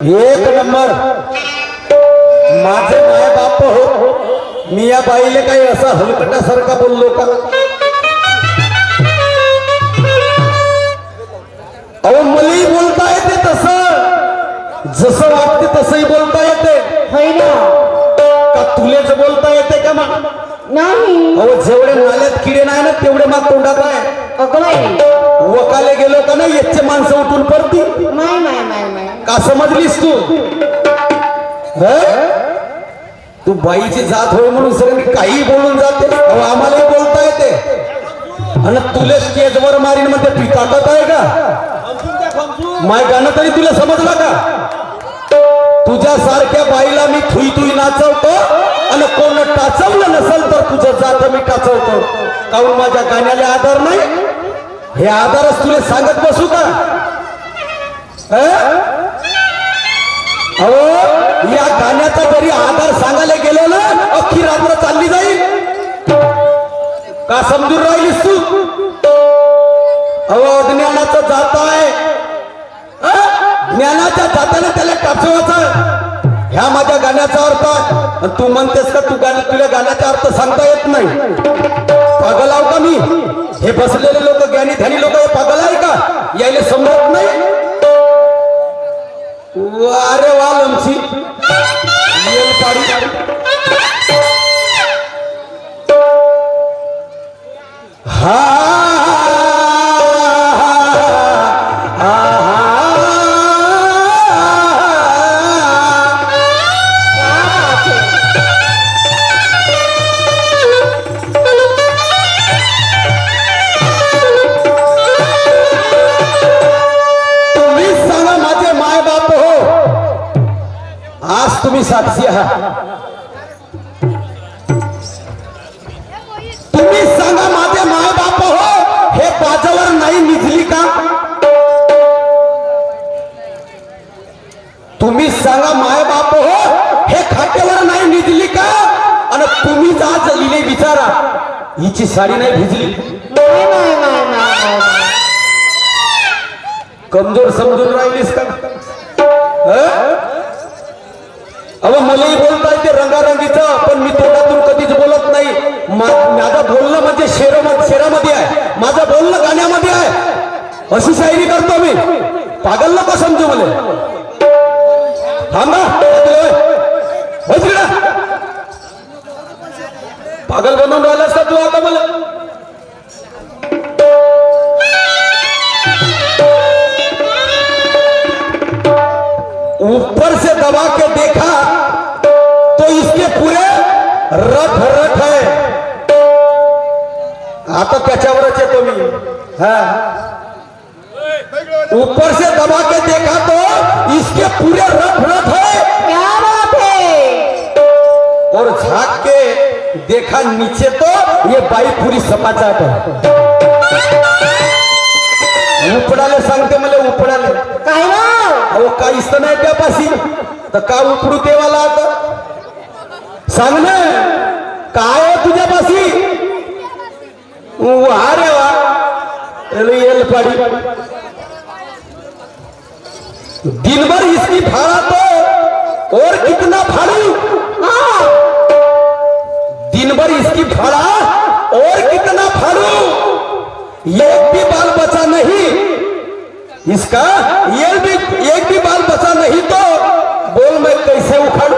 एक नंबर. माझे माय बाप हो मी या बाईले काही असा हलकटासारखा बोललो का? अहो मलाही बोलता येते तसं. जसं वाटते तसंही बोलता येते. ना? का तुलेच बोलता येते का मग नाही. अहो जेवढे नाल्यात किडे नाही ना तेवढे मग तोंडात आहे. वकाले गेलो का नाही? याचे माणसं उठून पडती. का समजलीस तू? हं? तू बाईची जात होय म्हणून सगळ्यांनी काही बोलून जाते. अहो आम्हालाही बोलता येते. आणि तुले स्टेजवर मारीन मध्ये ती ताकद आहे का? माय गाणं तरी तुला समजलं का? तुझ्या सारख्या बाईला मी थुई थुई नाचवतो आणि कोण टाचवलं नसेल तर तुझं जात मी टाचवतो. काहून माझ्या गाण्याला आधार नाही? हे आधारच तुला सांगत बसू का? अहो या गाण्याचा जरी आधार सांगायला गेलो ना अख्खी रात्र चालली जाईल. का समजून राहिलीस तू? अहो ज्ञानाचं जात आहे. ज्ञानाच्या जाताने त्याला टाचवायचं ह्या माझ्या गाण्याचा अर्थ आणि तू म्हणतेस का तू गाणं तुला गाण्याचा अर्थ सांगता येत नाही? पागल आहो का मी? हे बसलेले लोक ज्ञानी ध्यानी लोक हे पागल आहे का? यायला समजत नाही? अरे वा लमशी. हा. साडी नाही भिजली. कमजोर समजून राहिलीस का? अहो मलाही बोलता येते रंगारंगीचं पण मी तोंडातून कधीच बोलत नाही. माझं बोलणं म्हणजे शेर शेरामध्ये आहे. माझं बोलणं गाण्यामध्ये आहे. अशी शायरी करतो मी. पागल नको समजू मला. थांबा पागल बनवून राहिलास का तू आता मला ऊपर से दबा के देखा तो इसके पूरे रथ रथ है। आता त्याच्यावरच येतो मी हा। ऊपर से दबा के देखा तो इसके पूरे रथ रथ है। क्या बात है? और झाक के देखा नीचे तो ये बाई पुरी सपाचाट है। उपडाले सांगते मला उपडाले। काय ना अहो काहीच तर नाही त्यापाशी तर का उपडू तेवाला आता? सांग ना काय आहे तुझ्यापाशी वा रे वा. येल पाडी. दिन भर इसकी फाड़ा तो और कितना फाड़ू? हाँ. दिन भर इसकी फाड़ा और कितना फाड़ू एक भी बाल बचा नहीं। इसका ये भी एक भी बाल बचा नहीं तो बोल मैं कैसे उखाड़ू?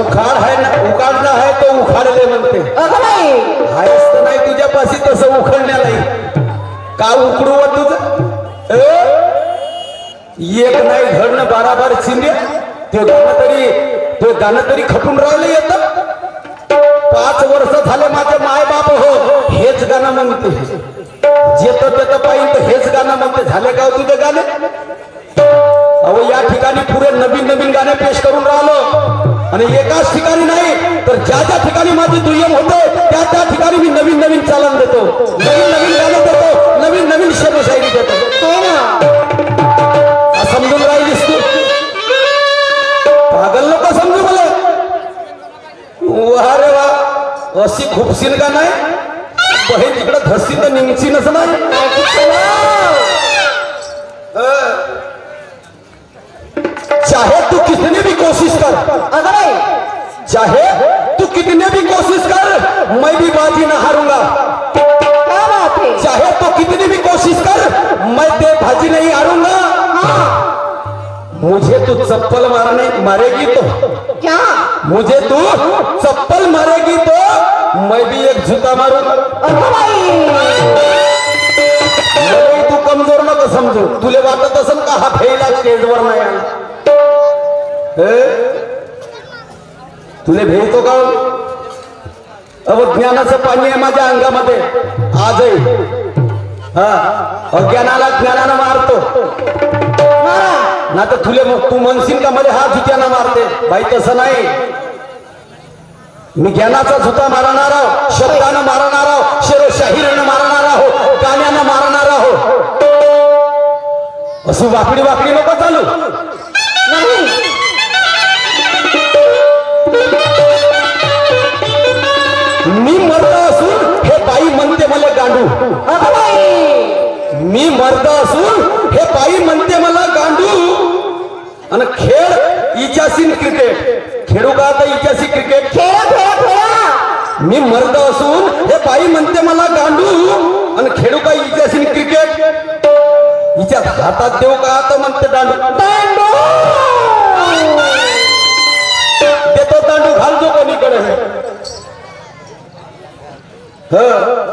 उखाड़ है ना उखाड़ना है तो उखाड़ ले म्हणते अगं आहेस तर नाही तुझ्यापाशी तसं उखडण्याला का उकडू व तुझं? एक नाही घर बारा बार चिंद्या ते गाणं तरी ते गाणं तरी खपून राहिलं येत. पाच वर्ष झाले माझे माय बाप हो हेच गाणं म्हणते. जेत तेत पाहिजे तर हेच गाणं म्हणते. झाले का हो तुझे गाणे? अहो या ठिकाणी पुरे नवीन नवीन गाणे पेश करून राहिलो. आणि एकाच ठिकाणी नाही तर ज्या ज्या ठिकाणी माझे दुय्यम होते त्या त्या ठिकाणी मी नवीन नवीन चालन देतो. नवीन नवीन गाणं देतो नवीन नवीन शब्दशायरी देतो. हो अशी खुपशील का नाही? बहीण तिकडे धसी तर निमची नस नाही? चाहे तू कितने भी कोशिश कर. अगर चाहे तू कितने भी कोशिश कर मैं भी बाजी ना हारूंगा. चाहे तू कितनी भी कोशिश कर मैं ते भाजी नहीं हारूंगा. हाँ। मुझे तू चप्पल मारने मारेगी तो। क्या? मुझे तू चप्पल मारेगी तो मैं भी एक बाई मलाही तू कमजोर नको समजू तुले वाटत असेल का हा फेला स्टेजवर नाही आला? तुले भेटतो का? अवज्ञानाचं पाणी आहे माझ्या अंगामध्ये. आजही. हा. अज्ञानाला ज्ञानानं मारतो. मारा ना तर तुले तू म्हणशील का मला हा जुत्यानं मारते? बाई तसं नाही. मी ज्ञानाचा जुता मारणार आहो शब्दानं मारणार आहो शेरोशाहीरनं मारणार आहो गाण्यानं मारणार आहो. अशी वाकडी वाकडी नको चालू. नाही. मी मर्द असून हे बाई म्हणते मला गांडू. मी मर्द असून हे बाई म्हणते मला गांडू. आणि खेळ इचासीन क्रिकेट खेळू का आता इचासी क्रिकेट खेळा खेळा खेळा. मी मर्द असून हे बाई म्हणते मला गांडू. आणि खेळू का हिच्याशी क्रिकेट हिच्या हातात देऊ का तर म्हणते दांडू. दांडू! देतो दांडू घालतो कोणीकडे? हं.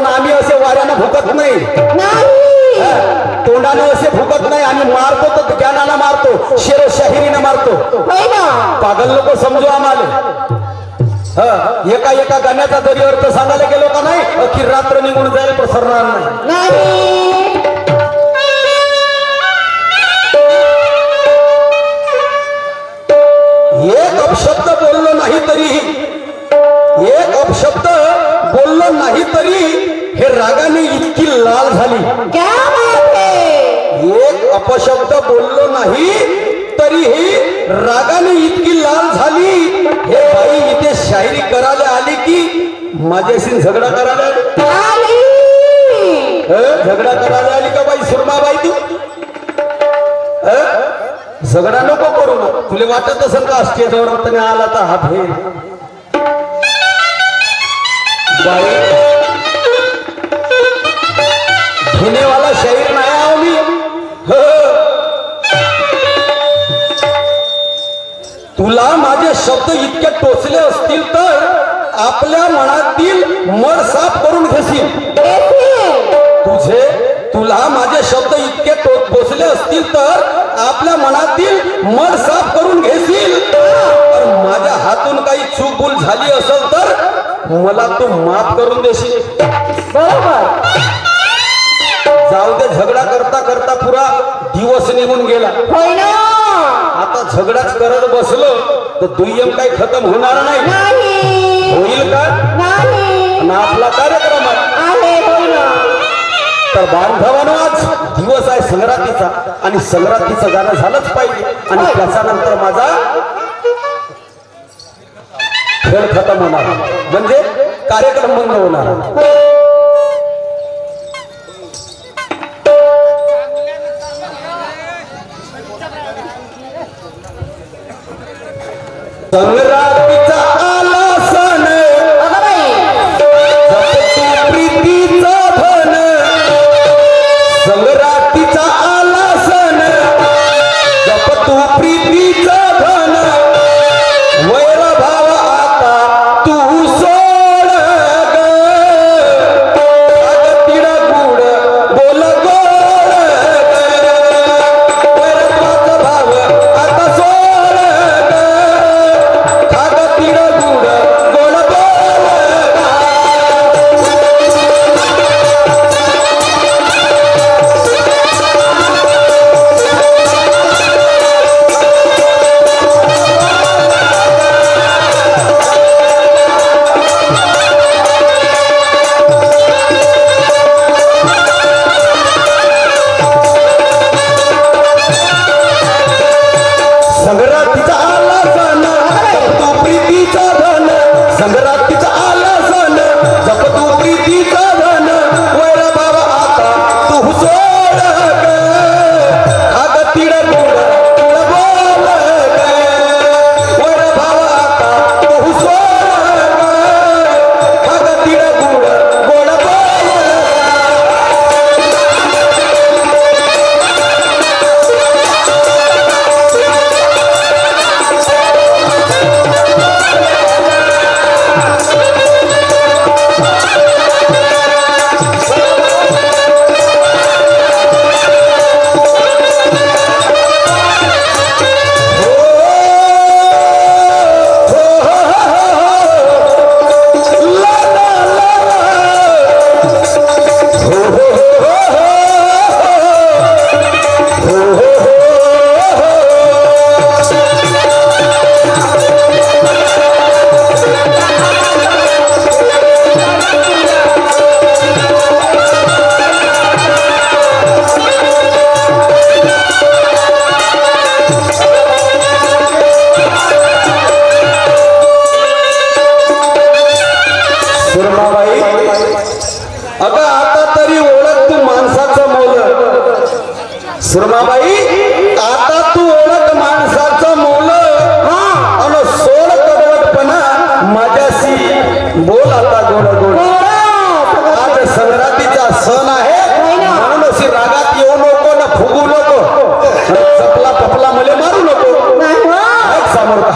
पण आम्ही असे वाऱ्यानं भुकत नाही. तोंडानं असे भुकत नाही. आम्ही मारतो तर ज्ञानानं मारतो शेरोशाहिरीनं मारतो. होय ना? पागल लोक समजू आम्हाला. हं, एका एका गाण्याचा जरी अर्थ सांगायला गेलो का नाही अखिर रात्र निघून जाईल पसरणार नाही. एक अपशब्द बोललो नाही तरी हे रागाने इतकी लाल झाली. है? एक अपशब्द बोललो नाही तरीही रागाने इतकी लाल झाली. हे बाई इथे शायरी करायला आली की माझ्याशी झगडा करायला हं? झगडा करायला आली का बाई सुरमाबाई तू? हं? झगडा नको करू ना तुला वाटत असेल का स्टेजवर आला तर हा भेद? बाई घेणेवाला शाहीर नाही आहो मी. तुला माझे शब्द इतके टोचले असतील तर आपल्या मनातील मर साफ करून घेशील. तुझे तुला माझे शब्द इतके टोचले असतील तर आपल्या मनातील मर साफ करून घेशील. तर माझ्या हातून काही चूक भूल झाली असेल तर मला तू माफ करून देशील. बरोबर. जाऊ दे झगडा करता करता पुरा दिवस निघून गेला. होय ना? आता झगडाच करत बसलो तर दुय्यम काही खतम होणार नाही. नाही. होईल का? आपला कार्यक्रम तर बांधवानो आज दिवस आहे संक्रांतीचा. आणि संक्रांतीचं गाणं झालंच पाहिजे. आणि त्याच्यानंतर माझा खेळ खतम होणार. म्हणजे कार्यक्रम बंद होणार. संक्रांतीचा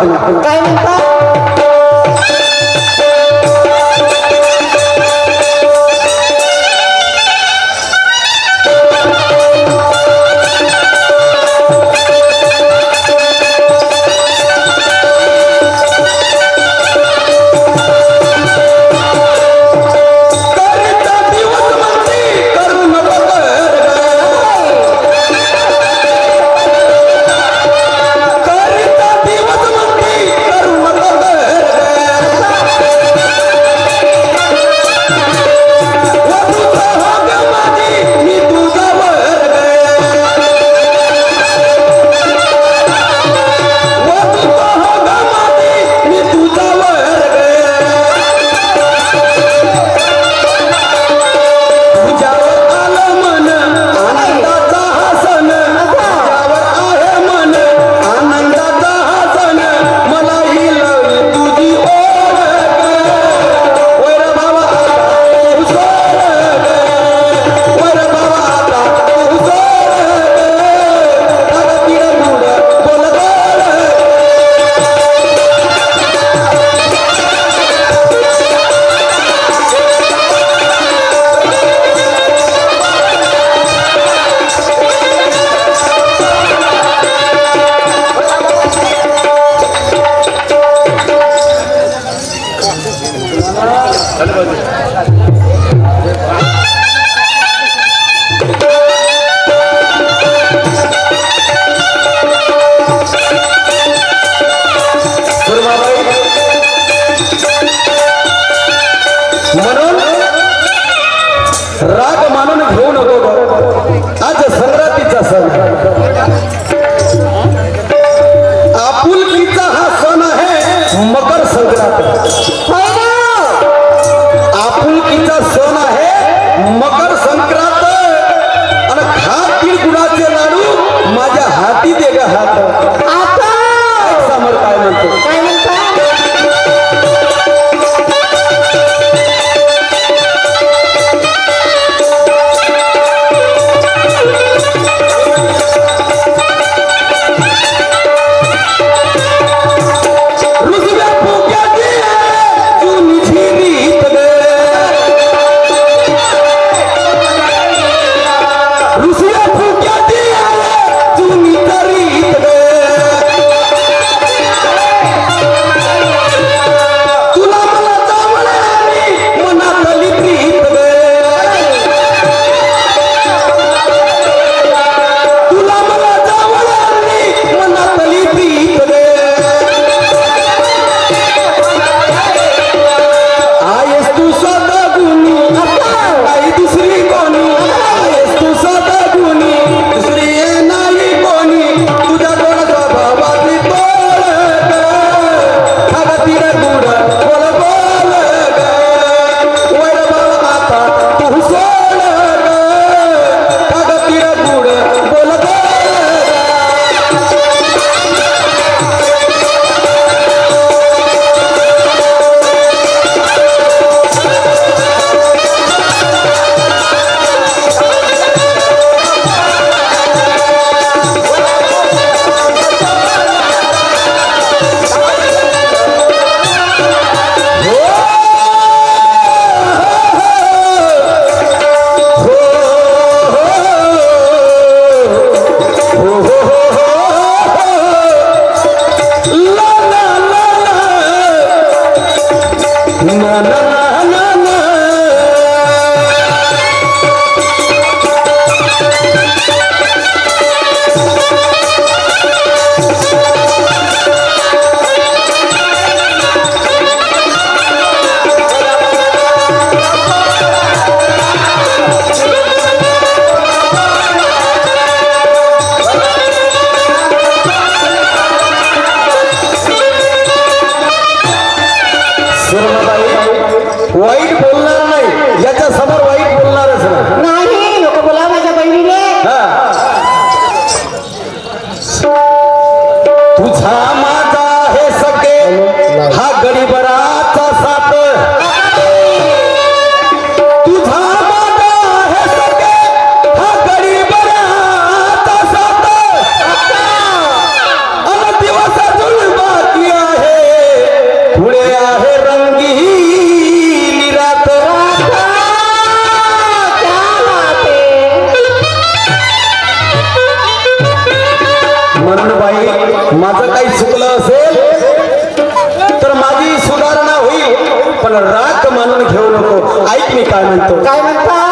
아 니, 갈? राग मानून घेऊ नको आज संक्रांतीचा सण. आपुलकीचा हा सण आहे मकर संक्रांत. आपुलकीचा सण आहे मकर संक्रांत. आणि हात तीळ गुणाचे लाडू माझ्या हाती देगा हात. না म्हणून बाई माझं काही चुकलं असेल तर माझी सुधारणा होईल. पण राग मानून घेऊ नको. ऐक मी काय म्हणतो. काय म्हणता?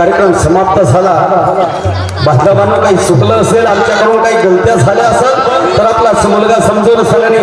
कार्यक्रम समाप्त झाला. बांधवांना काही चुकलं असेल आमच्याकडून काही गलत्या झाल्या असेल तर आपला मुलगा समजून असल्याने